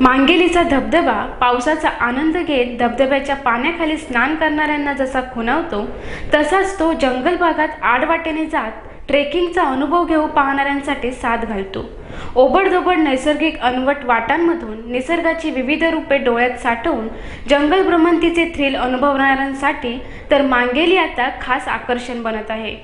मांगेलीचा धबधबा पावसाचा आनंद घेत धबधब्याच्या पाण्याखाली स्नान करणाऱ्यांना जसा खुणावतो तसाच तो जंगल भागात आडवाटेने जात ट्रेकिंगचा अनुभव घेऊ पाहणाऱ्यांसाठी साथ घालतो. ओबडधोबड नैसर्गिक अनवट वाटांमधून निसर्गाची विविध रूपे डोळ्यात साठवून जंगल भ्रमंतीचे थ्रिल अनुभवणाऱ्यांसाठी तर मांगेली आता खास आकर्षण बनत आहे.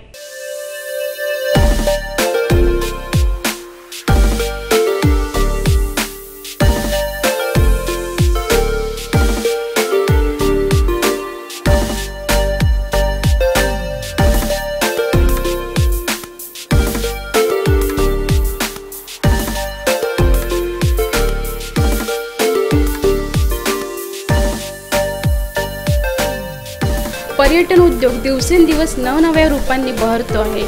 पर्यटन उद्योग दिवसेंदिवस नवनव्या रूपांनी बहरतो आहे.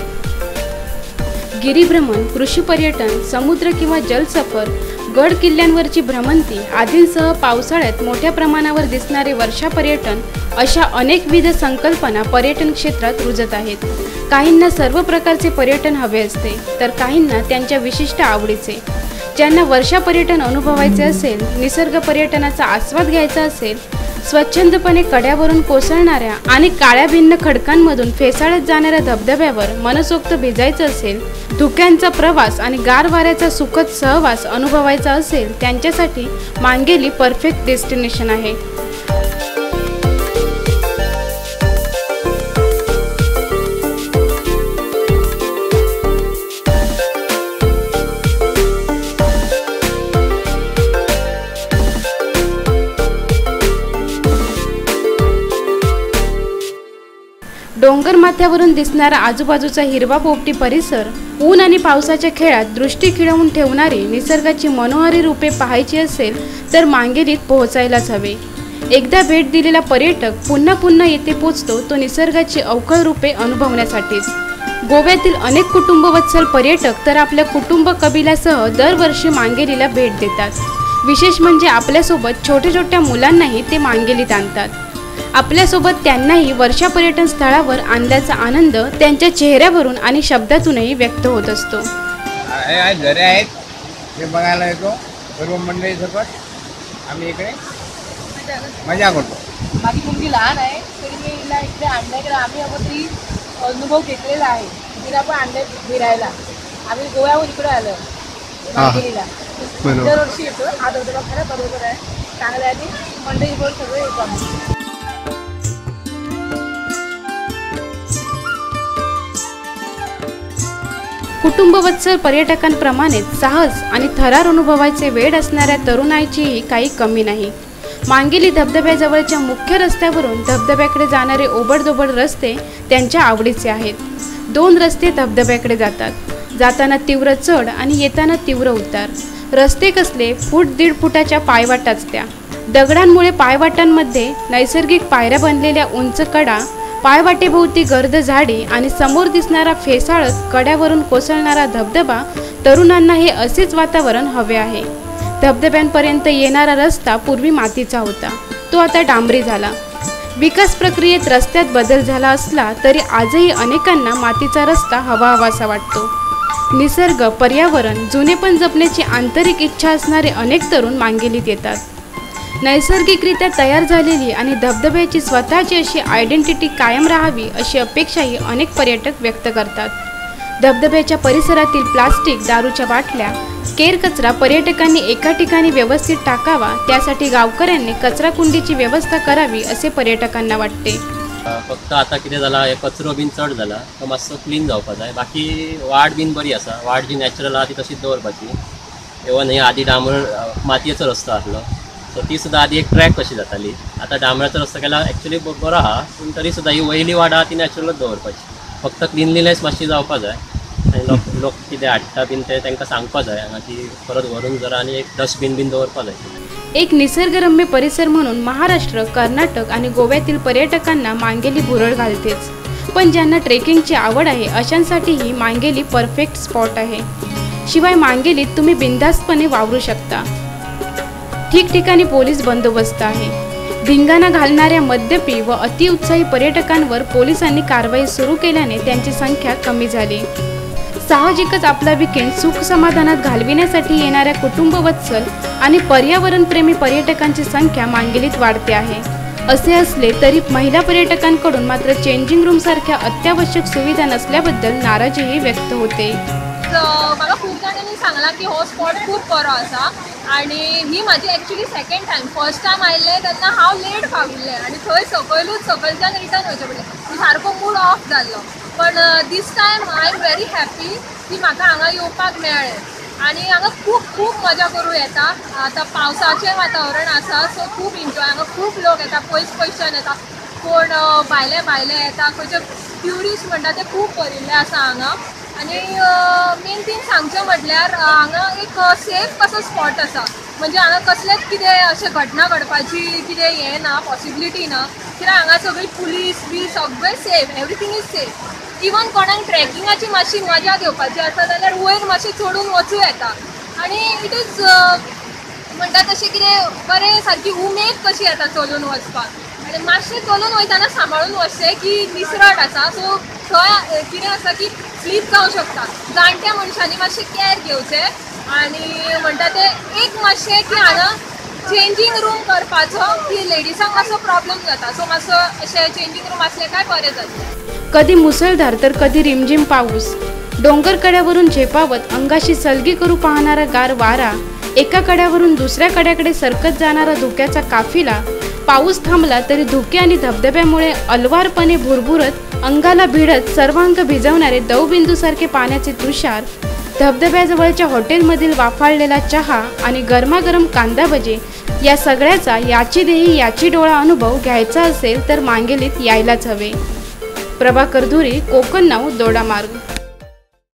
गिरीभ्रमण कृषी पर्यटन समुद्र किंवा जलसफर गड किल्ल्यांवरची भ्रमंती आदींसह पावसाळ्यात मोठ्या प्रमाणावर दिसणारे वर्षा पर्यटन अशा अनेकविध संकल्पना पर्यटन क्षेत्रात रुजत आहेत. काहींना सर्व प्रकारचे पर्यटन हवे असते तर काहींना त्यांच्या विशिष्ट आवडीचे. ज्यांना वर्षा पर्यटन अनुभवायचे असेल निसर्ग पर्यटनाचा आस्वाद घ्यायचा असेल स्वच्छंदपणे कड्यावरून कोसळणाऱ्या आणि काळ्या भिन्न खडकांमधून फेसाळत जाणाऱ्या धबधब्यावर मनसोक्त भिजायचं असेल धुक्यांचा प्रवास आणि गार वाऱ्याचा सुखद सहवास अनुभवायचा असेल त्यांच्यासाठी मांगेली परफेक्ट डेस्टिनेशन आहे. डोंगरमाथ्यावरून दिसणारा आजूबाजूचा हिरवा पोपटी परिसर ऊन आणि पावसाच्या खेळात दृष्टी खिळवून ठेवणारी निसर्गाची मनोहारी रूपे पाहायची असेल तर मांगेलीत पोहोचायलाच हवे. एकदा भेट दिलेला पर्यटक पुन्हा पुन्हा येथे पोचतो तो निसर्गाची अवखळ रूपे अनुभवण्यासाठीच गोव्यातील अनेक कुटुंबवत्सल पर्यटक तर आपल्या कुटुंब कबिलासह दरवर्षी मांगेलीला भेट देतात. विशेष म्हणजे आपल्यासोबत छोट्या छोट्या मुलांनाही ते मांगेलीत आणतात. आपल्यासोबत त्यांनाही वर्षा पर्यटन स्थळावर आणल्याचा आनंद त्यांच्या चेहऱ्यावरून आणि शब्दातूनही व्यक्त होत असतो. घरे आहेत. ते बघायला येतो. सर्व मंडळी सकट आम्ही इकडे मजा करतो. माझी मुलगी लहान आहे तरी मी हिला इकडे आणण्याकडे आम्ही ती अनुभव घेतलेला आहे. तिला पण आणले फिरायला. आम्ही गोव्याहून इकडे आलो. बरोबर. दरवर्षी येतो. हा धबधबा खरं बरोबर आहे. चांगला आहे आणि मंडळी पण सगळे येतो आम्ही कुटुंबवत्सर पर्यटकांप्रमाणेच साहस आणि थरार अनुभवायचे वेळ असणाऱ्या तरुणाईचीही काही कमी नाही. मांगेली धबधब्याजवळच्या मुख्य रस्त्यावरून धबधब्याकडे जाणारे ओबडधोबड रस्ते त्यांच्या आवडीचे आहेत. दोन रस्ते धबधब्याकडे जातात. जाताना तीव्र चढ आणि येताना तीव्र उतार. रस्ते कसले फूट दीड फुटाच्या पायवाटाच त्या दगडांमुळे पायवाटांमध्ये नैसर्गिक पायऱ्या बनलेल्या उंच कडा पायवाटेभोवती गर्द झाडी आणि समोर दिसणारा फेसाळत कड्यावरून कोसळणारा धबधबा तरुणांना हे असेच वातावरण हवे आहे. धबधब्यांपर्यंत येणारा रस्ता पूर्वी मातीचा होता. तो आता डांबरी झाला. विकास प्रक्रियेत रस्त्यात बदल झाला असला तरी आजही अनेकांना मातीचा रस्ता हवा हवासा वाटतो. निसर्ग पर्यावरण जुने पण जपण्याची आंतरिक इच्छा असणारे अनेक तरुण मांगेलीत येतात. नैसर्गिकरित्या तयार झालेली आणि धबधब्याची स्वतःची अशी आयडेंटिटी कायम राहावी अशी अपेक्षाही अनेक पर्यटक व्यक्त करतात. धबधब्याच्या परिसरातील प्लास्टिक दारूच्या बाटल्या केर कचरा पर्यटकांनी एका ठिकाणी व्यवस्थित टाकावा त्यासाठी गावकऱ्यांनी कचरा कुंडीची व्यवस्था करावी असे पर्यटकांना वाटते. फक्त आता कितें जाला हे कचरो बीन चड जाला तो मातसो क्लीन जावपा जाय बाकी वाड बीन बरी आसा वाड जी नॅचरल आहा ती तशीच दवरपाची इवन हे आदी डांबर मातयेचो रस्तो आसलो सो ती सुद्दां आदी एक ट्रॅक कशी जाताली? आतां डांबराचो रस्तो केला एक्चुली बरो आहा पूण तरी सुद्दां ही वयली वाड आहा ती नॅचरलच दवरपाची फक्त क्लिनलीनेस मातशी जावपा जाय आनी लोक लोक कितें हाडटा बीन ते तांकां सांगपा जाय हांगा ती परत व्हरून जरा आनी एक डस्टबीन बीन दवरपा जाय एक निसर्गरम्य परिसर म्हणून महाराष्ट्र कर्नाटक आणि गोव्यातील पर्यटकांना मांगेली भुरळ घालतेच. पण ज्यांना ट्रेकिंगची आवड आहे अशांसाठीही मांगेली परफेक्ट स्पॉट आहे. शिवाय मांगेलीत तुम्ही बिनधास्तपणे वावरू शकता. ठिकठिकाणी पोलीस बंदोबस्त आहे. धिंगाणा घालणाऱ्या मद्यपी व अतिउत्साही पर्यटकांवर पोलिसांनी कारवाई सुरू केल्याने त्यांची संख्या कमी झाली. साहजिकच आपला विकेंड सुख समाधानात घालविण्यासाठी येणाऱ्या कुटुंबवत्सल आणि पर्यावरणप्रेमी पर्यटकांची संख्या मांगिलीत वाढते आहे. असे असले तरी महिला पर्यटकांकडून मात्र चेंजिंग रूम सारख्या अत्यावश्यक सुविधा नसल्याबद्दल नाराजीही व्यक्त होते. सांगलां की हो स्पॉट खूब बरो आसा आनी ही माझी actually second time first time आयिल्लें तेन्ना हांव लेट पाविल्लें आनी थंय सकयलूच सकयलच्यान रिटर्न वयचें पडलें सारको मूड ऑफ जाल्लो पण this time I am very happy की म्हाका हांगा येवपाक मेळ्ळें आनी हांगा खूब खूब मजा करूं येता. आतां पावसाचें वातावरण आसा सो खूब एन्जॉय हांगा खूब लोक येता पयस पयसच्यान येता कोण भायले भायले येता. खंयचे ट्युरिस्ट म्हणटा ते खूब भरिल्ले आसा हांगा आनी मेन थींग सांगचें म्हटल्यार हांगा एक सेफ कसो स्पॉट आसा म्हणजे हांगा कसलेंच कितें अशें घटना घडपाची कितें हें ना पॉसिबिलिटी ना कित्याक हांगा सगळी पुलीस बी सगळें safe everything is safe even कोणाक ट्रॅकिंगाची मातशी मजा घेवपाची आसा जाल्यार वयर मातशें चडून वचूं येता. आनी इट इज म्हणटा तशें कितें बरें सारकी उमेद कशी येता चलून वचपाक आनी मातशें चलून वयताना सांबाळून वचचें की निसरट आसा सो थंय कितें आसा की स्लीप जावं शकता जाणट्या मनशांनी मातशें कॅर घेवचे आनी म्हणटा ते एक मातशें की हांगा चेंजींग रूम करपाचो की लेडिसांक मातसो प्रॉब्लेम जाता. सो मातसो अशें चेंजींग रूम आसलें काय बरें जातलें कधी मुसळधार तर कधी रिमझिम पाऊस. डोंगर कड्यावरून झेपावत अंगाशी सलगी करू पाहणारा गार वारा एका कड्यावरून दुसऱ्या कड्याकडे सरकत जाणारा धुक्याचा काफिला पाऊस थांबला तरी धुके आणि धबधब्यामुळे अलवारपणे भुरभुरत अंगाला भिडत सर्वांग भिजवणारे दवबिंदूसारखे पाण्याचे तुषार धबधब्याजवळच्या हॉटेलमधील वाफाळलेला चहा आणि गरमागरम कांदा भजे या सगळ्याचा याची देही याची डोळा अनुभव घ्यायचा असेल तर मांगेलीत यायलाच हवे. प्रभाकर धुरी कोकण नाव दोडामार्ग.